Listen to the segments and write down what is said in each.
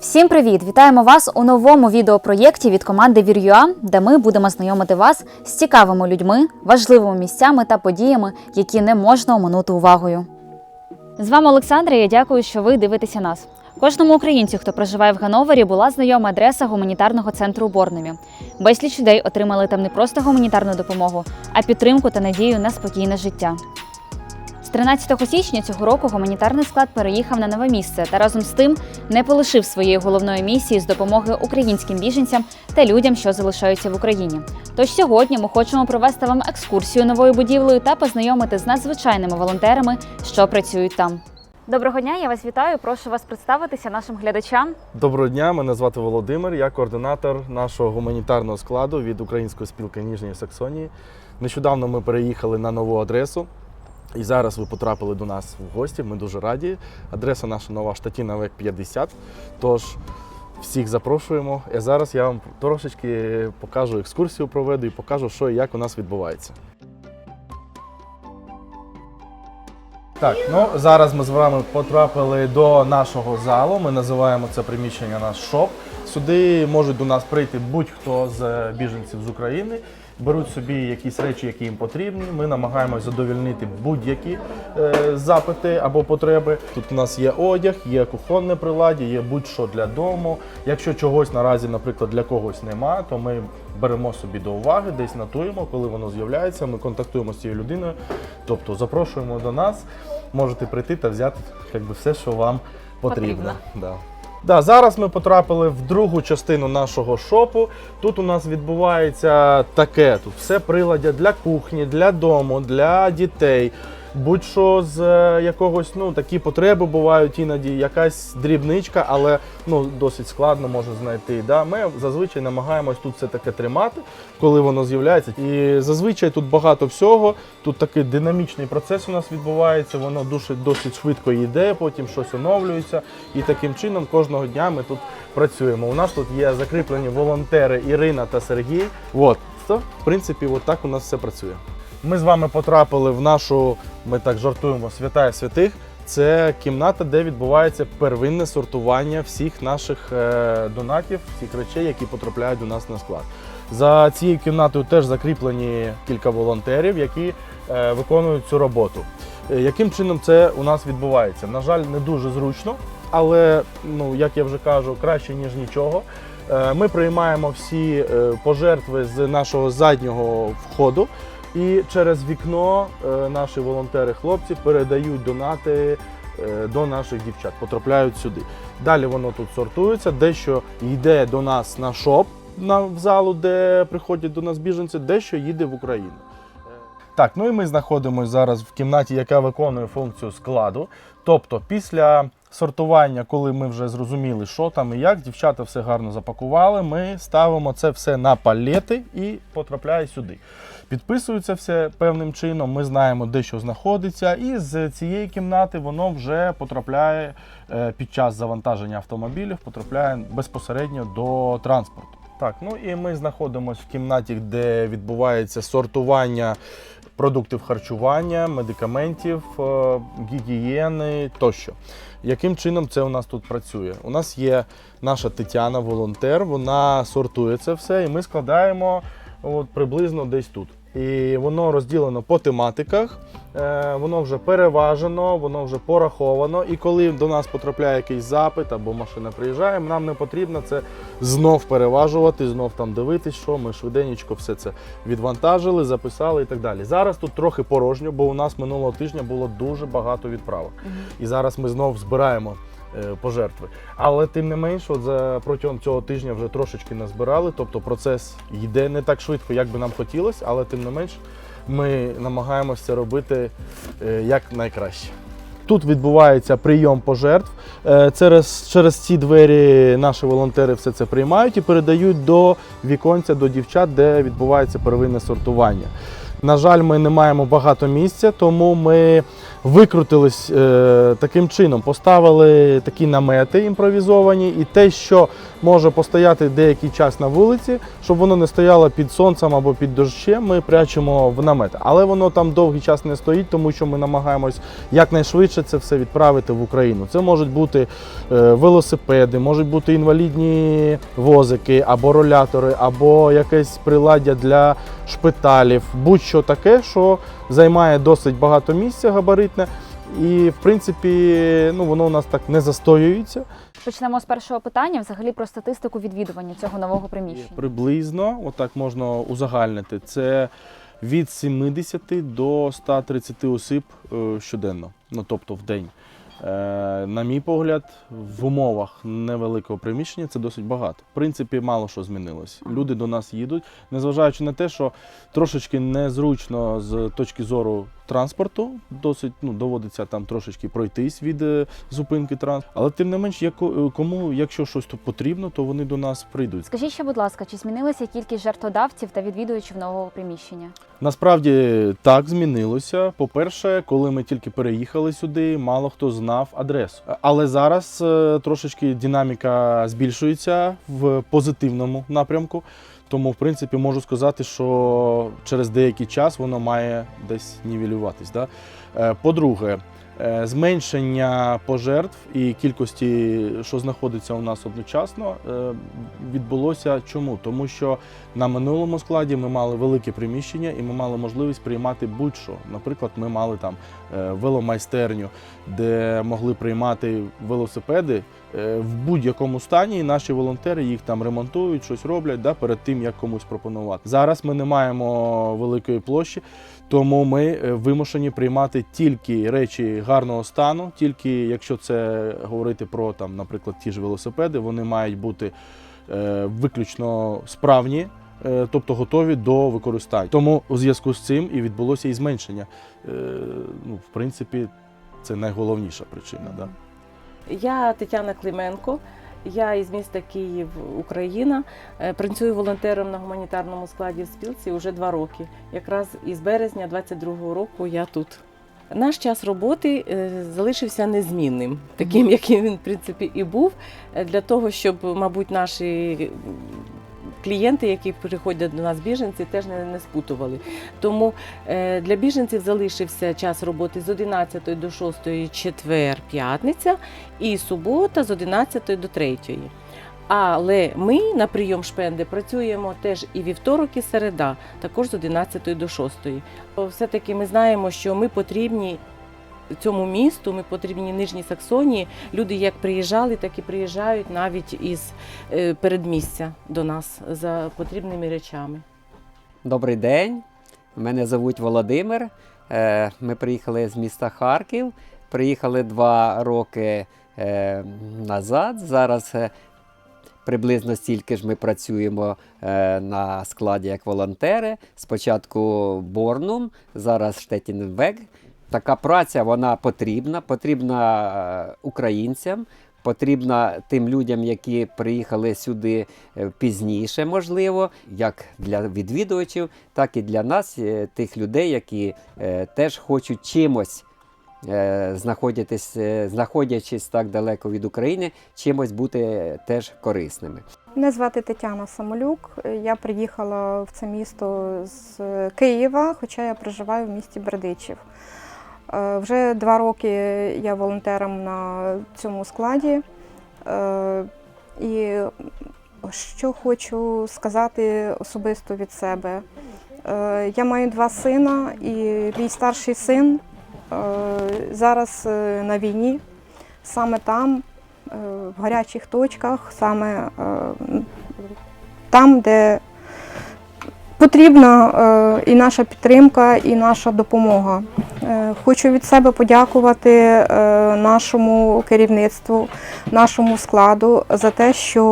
Всім привіт! Вітаємо вас у новому відеопроєкті від команди Вір'юа, де ми будемо знайомити вас з цікавими людьми, важливими місцями та подіями, які не можна оминути увагою. З вами Олександра. Я дякую, що ви дивитеся нас. Кожному українцю, хто проживає в Гановері, була знайома адреса гуманітарного центру у Борнемі. Безліч людей отримали там не просто гуманітарну допомогу, а підтримку та надію на спокійне життя. З 13 січня цього року гуманітарний склад переїхав на нове місце та разом з тим не полишив своєї головної місії з допомоги українським біженцям та людям, що залишаються в Україні. Тож сьогодні ми хочемо провести вам екскурсію новою будівлею та познайомити з надзвичайними волонтерами, що працюють там. Доброго дня, я вас вітаю. Прошу вас представитися нашим глядачам. Доброго дня, мене звати Володимир. Я координатор нашого гуманітарного складу від Української спілки Ніжньої Саксонії. Нещодавно ми переїхали на нову адресу. І зараз ви потрапили до нас в гості. Ми дуже раді. Адреса наша нова штатіна ВЕК 50. Тож всіх запрошуємо. І зараз я вам трошечки покажу екскурсію, проведу і покажу, що і як у нас відбувається. Так, ну зараз ми з вами потрапили до нашого залу. Ми називаємо це приміщення наш шоп. Сюди можуть до нас прийти будь-хто з біженців з України. Беруть собі якісь речі, які їм потрібні. Ми намагаємось задовільнити будь-які е, запити або потреби. Тут у нас є одяг, є кухонне приладдя, є будь-що для дому. Якщо чогось наразі, наприклад, для когось нема, то ми беремо собі до уваги, десь нотуємо, коли воно з'являється. Ми контактуємо з цією людиною, тобто запрошуємо до нас. Можете прийти та взяти якби, все, що вам потрібно. Потрібно. Да. Да, зараз ми потрапили в другу частину нашого шопу. Тут у нас відбувається таке: тут все приладдя для кухні, для дому, для дітей. Будь-що з е, якогось, ну такі потреби бувають іноді, якась дрібничка, але ну досить складно може знайти. Да? Ми зазвичай намагаємось тут все таке тримати, коли воно з'являється. І зазвичай тут багато всього. Тут такий динамічний процес у нас відбувається, воно дуже досить швидко йде, потім щось оновлюється. І таким чином кожного дня ми тут працюємо. У нас тут є закріплені волонтери Ірина та Сергій. От, в принципі, от так у нас все працює. Ми з вами потрапили в нашу, ми так жартуємо, святая святих. Це кімната, де відбувається первинне сортування всіх наших е, донатів, всіх речей, які потрапляють до нас на склад. За цією кімнатою теж закріплені кілька волонтерів, які е, виконують цю роботу. Е, Яким чином це у нас відбувається? На жаль, не дуже зручно, але ну як я вже кажу, краще ніж нічого. Ми приймаємо всі пожертви з нашого заднього входу. І через вікно е, наші волонтери-хлопці передають донати е, до наших дівчат, потрапляють сюди. Далі воно тут сортується, дещо йде до нас на шоп на в залу, де приходять до нас біженці, дещо їде в Україну. Так, ну і ми знаходимося зараз в кімнаті, яка виконує функцію складу. Тобто, після сортування, коли ми вже зрозуміли, що там і як, дівчата все гарно запакували, ми ставимо це все на палети і потрапляє сюди. Підписується все певним чином, ми знаємо, де що знаходиться, і з цієї кімнати воно вже потрапляє е, під час завантаження автомобілів, потрапляє безпосередньо до транспорту. Так, ну і ми знаходимося в кімнаті, де відбувається сортування продуктів харчування, медикаментів, е, гігієни тощо. Яким чином це у нас тут працює? У нас є наша Тетяна, волонтер, вона сортує це все, і ми складаємо от, приблизно десь тут. І воно розділено по тематиках, е, воно вже переважено, воно вже пораховано. І коли до нас потрапляє якийсь запит або машина приїжджає, нам не потрібно це знов переважувати, знов там дивитись, що ми швиденько все це відвантажили, записали і так далі. Зараз тут трохи порожньо, бо у нас минулого тижня було дуже багато відправок. І зараз ми знов збираємо пожертви. Але тим не менш, от за протягом цього тижня вже трошечки назбирали. Тобто процес йде не так швидко, як би нам хотілося, але тим не менш ми намагаємося це робити е, як найкраще. Тут відбувається прийом пожертв. Е, Через, через ці двері наші волонтери все це приймають і передають до віконця, до дівчат, де відбувається первинне сортування. На жаль, ми не маємо багато місця, тому ми викрутились е, таким чином, поставили такі намети імпровізовані, і те, що може постояти деякий час на вулиці, щоб воно не стояло під сонцем або під дощем, ми прячемо в намет. Але воно там довгий час не стоїть, тому що ми намагаємось якнайшвидше це все відправити в Україну. Це можуть бути е, велосипеди, можуть бути інвалідні возики або ролятори, або якесь приладдя для шпиталів, будь-що таке, що займає досить багато місця габаритне. І, в принципі, ну, воно у нас так не застоюється. Почнемо з першого питання, взагалі про статистику відвідування цього нового приміщення. Приблизно, отак можна узагальнити, це від 70 до 130 осіб е, щоденно, ну тобто в день. Е, На мій погляд, в умовах невеликого приміщення це досить багато. В принципі, мало що змінилось. Люди до нас їдуть, незважаючи на те, що трошечки незручно з точки зору транспорту, досить ну, доводиться там трошечки пройтись від е, зупинки транспорту. Але тим не менш, яко- кому, якщо щось то потрібно, то вони до нас прийдуть. Скажіть ще, будь ласка, чи змінилася кількість жертводавців та відвідувачів нового приміщення? Насправді так змінилося. По-перше, коли ми тільки переїхали сюди, мало хто знав адресу. Але зараз е, трошечки динаміка збільшується в позитивному напрямку. Тому, в принципі, можу сказати, що через деякий час воно має десь нівелюватись. Да? Е, По-друге, е, зменшення пожертв і кількості, що знаходиться у нас одночасно, е, відбулося чому? Тому що на минулому складі ми мали велике приміщення і ми мали можливість приймати будь-що. Наприклад, ми мали там веломайстерню, де могли приймати велосипеди е, в будь-якому стані. І наші волонтери їх там ремонтують, щось роблять да, перед тим, як комусь пропонувати. Зараз ми не маємо великої площі, тому ми е, вимушені приймати тільки речі гарного стану, тільки якщо це говорити про там, наприклад, ті ж велосипеди, вони мають бути е, виключно справні. Е, Тобто готові до використання. Тому у зв'язку з цим і відбулося і зменшення. Е, Ну, в принципі, це найголовніша причина. Да? Я Тетяна Клименко. Я із міста Київ, Україна. Е, Працюю волонтером на гуманітарному складі в спілці вже два роки. Якраз із березня 22-го року я тут. Наш час роботи залишився незмінним, таким, яким він в принципі і був, для того, щоб, мабуть, наші клієнти, які приходять до нас біженці, теж не, не спутували. Тому е, для біженців залишився час роботи з 11 до 6 четвер, п'ятниця і субота з 11 до 3. Але ми на прийом шпенди працюємо теж і вівторок, і середа, також з 11 до 6. Все-таки ми знаємо, що ми потрібні цьому місту, ми потрібні Нижній Саксонії. Люди як приїжджали, так і приїжджають навіть із е, передмістя до нас за потрібними речами. Добрий день. Мене звуть Володимир. Е, Ми приїхали з міста Харків. Приїхали два роки е, назад. Зараз приблизно стільки ж ми працюємо на складі як волонтери. Спочатку Борнум, зараз Штетінвег. Така праця вона потрібна, потрібна е, українцям. Потрібна тим людям, які приїхали сюди е, пізніше, можливо, як для відвідувачів, так і для нас, е, тих людей, які теж хочуть чимось, знаходитись, знаходячись так далеко від України, чимось бути теж корисними. Мене звати Тетяна Самолюк. Я приїхала в це місто з Києва, хоча я проживаю в місті Бердичів. Е, Вже два роки я волонтером на цьому складі. Е, І що хочу сказати особисто від себе. Е, Я маю два сина, і мій старший син зараз на війні, саме там, в гарячих точках, саме там, де потрібна і наша підтримка, і наша допомога. Е, Хочу від себе подякувати е, нашому керівництву, нашому складу за те, що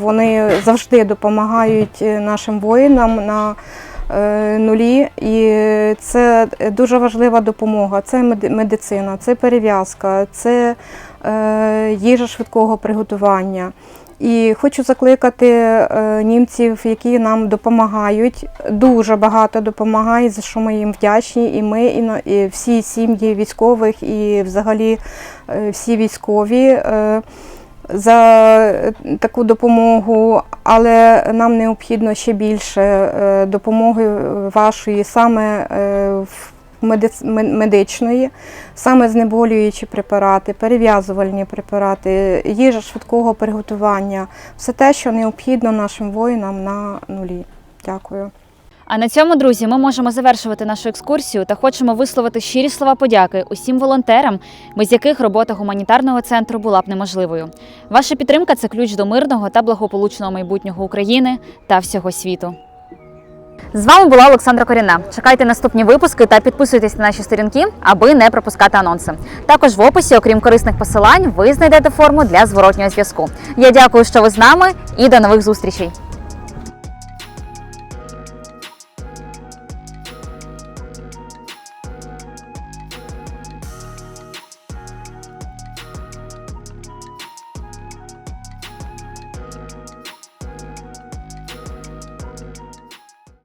вони завжди допомагають е, нашим воїнам на нулі. І це дуже важлива допомога. Це меди- медицина, це перев'язка, це їжа швидкого приготування. І хочу закликати е, німців, які нам допомагають, дуже багато допомагають, за що ми їм вдячні. І ми, і, всі сім'ї військових, і взагалі е, всі військові. е, За таку допомогу, але нам необхідно ще більше допомоги вашої саме в медичної, саме знеболюючі препарати, перев'язувальні препарати, їжа швидкого приготування, все те, що необхідно нашим воїнам на нулі. Дякую. А на цьому, друзі, ми можемо завершувати нашу екскурсію та хочемо висловити щирі слова подяки усім волонтерам, без яких робота гуманітарного центру була б неможливою. Ваша підтримка це ключ до мирного та благополучного майбутнього України та всього світу. З вами була Олександра Коріна. Чекайте наступні випуски та підписуйтесь на наші сторінки, аби не пропускати анонси. Також в описі, окрім корисних посилань, ви знайдете форму для зворотнього зв'язку. Я дякую, що ви з нами, і до нових зустрічей.